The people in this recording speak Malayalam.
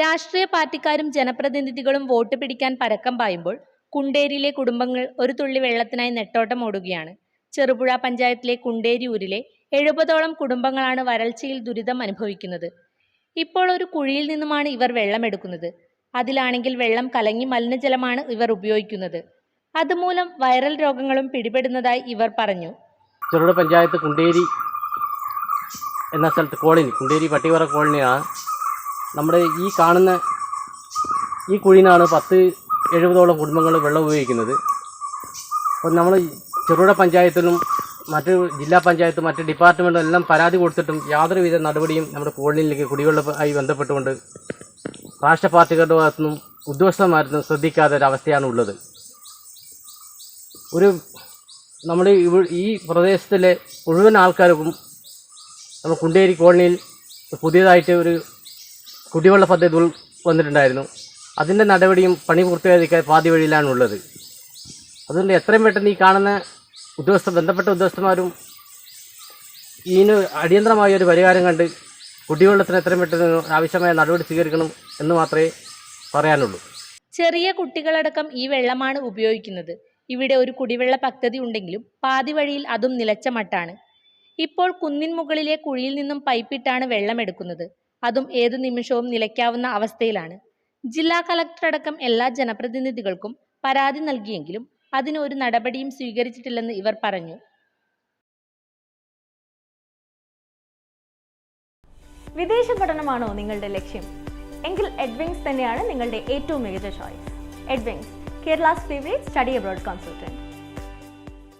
രാഷ്ട്രീയ പാർട്ടിക്കാരും ജനപ്രതിനിധികളും വോട്ട് പിടിക്കാൻ പരക്കം പായുമ്പോൾ കുണ്ടേരിയിലെ കുടുംബങ്ങൾ ഒരു തുള്ളി വെള്ളത്തിനായി നെട്ടോട്ടം ഓടുകയാണ്. ചെറുപുഴ പഞ്ചായത്തിലെ കുണ്ടേരിയൂരിലെ എഴുപതോളം കുടുംബങ്ങളാണ് വരൾച്ചയിൽ ദുരിതം അനുഭവിക്കുന്നത്. ഇപ്പോൾ ഒരു കുഴിയിൽ നിന്നുമാണ് ഇവർ വെള്ളമെടുക്കുന്നത് അതിലാണെങ്കിൽ വെള്ളം കലങ്ങി മലിനജലമാണ് ഇവർ ഉപയോഗിക്കുന്നത്. അതുമൂലം വൈറൽ രോഗങ്ങളും പിടിപെടുന്നതായി ഇവർ പറഞ്ഞു. ചെറുപുഴ പഞ്ചായത്ത് കുണ്ടേരി എന്ന സ്ഥലത്ത് കോളനി കുണ്ടേരി പട്ടിവറ കോളനിയാണ് നമ്മുടെ ഈ കാണുന്ന ഈ കുഴിനാണ് പത്ത് എഴുപതോളം കുടുംബങ്ങൾ വെള്ളം ഉപയോഗിക്കുന്നത്. അപ്പോൾ നമ്മൾ ചെറുപുഴ പഞ്ചായത്തിലും മറ്റ് ജില്ലാ പഞ്ചായത്തും മറ്റ് ഡിപ്പാർട്ട്മെന്റും എല്ലാം പരാതി കൊടുത്തിട്ടും യാതൊരുവിധ നടപടിയും നമ്മുടെ കോളനിയിലേക്ക് കുടിവെള്ളമായി ബന്ധപ്പെട്ടുകൊണ്ട് രാഷ്ട്രീയ പാർട്ടികളുടെ ഭാഗത്തുനിന്നും ഉദ്യോഗസ്ഥന്മാരൊന്നും ശ്രദ്ധിക്കാത്ത ഒരവസ്ഥയാണ് ഉള്ളത്. ഒരു നമ്മൾ ഈ പ്രദേശത്തിലെ മുഴുവൻ ആൾക്കാർക്കും നമ്മൾ കുണ്ടേരി കോളനിയിൽ പുതിയതായിട്ട് ഒരു കുടിവെള്ള പദ്ധതി വന്നിട്ടുണ്ടായിരുന്നു. അതിന്റെ നടപടിയും പണി പൂർത്തിയാക്കാൻ പാതി വഴിയിലാണുള്ളത് അതുകൊണ്ട് എത്രയും പെട്ടെന്ന് ഈ കാണുന്ന ഉദ്യോഗസ്ഥ ബന്ധപ്പെട്ട ഉദ്യോഗസ്ഥന്മാരും ഇതിന് അടിയന്തരമായ ഒരു പരിഹാരം കണ്ട് കുടിവെള്ളത്തിന് എത്രയും പെട്ടെന്ന് ആവശ്യമായ നടപടി സ്വീകരിക്കണം എന്ന് മാത്രമേ പറയാനുള്ളൂ. ചെറിയ കുട്ടികളടക്കം ഈ വെള്ളമാണ് ഉപയോഗിക്കുന്നത്. ഇവിടെ ഒരു കുടിവെള്ള പദ്ധതി ഉണ്ടെങ്കിലും പാതി വഴിയിൽ അതും നിലച്ച മട്ടാണ്. ഇപ്പോൾ കുന്നിൻ മുകളിലെ കുഴിയിൽ നിന്നും പൈപ്പിട്ടാണ് വെള്ളമെടുക്കുന്നത് അതും ഏതു നിമിഷവും നിലയ്ക്കാവുന്ന അവസ്ഥയിലാണ്. ജില്ലാ കളക്ടർ അടക്കം എല്ലാ ജനപ്രതിനിധികൾക്കും പരാതി നൽകിയെങ്കിലും അതിന് ഒരു നടപടിയും സ്വീകരിച്ചിട്ടില്ലെന്ന് ഇവർ പറഞ്ഞു. വിദേശ പഠനമാണോ നിങ്ങളുടെ ലക്ഷ്യം? എങ്കിൽ എഡ്വിങ്സ് തന്നെയാണ് നിങ്ങളുടെ ഏറ്റവും മികച്ച choice Edwings Kerala's favourite study abroad consultant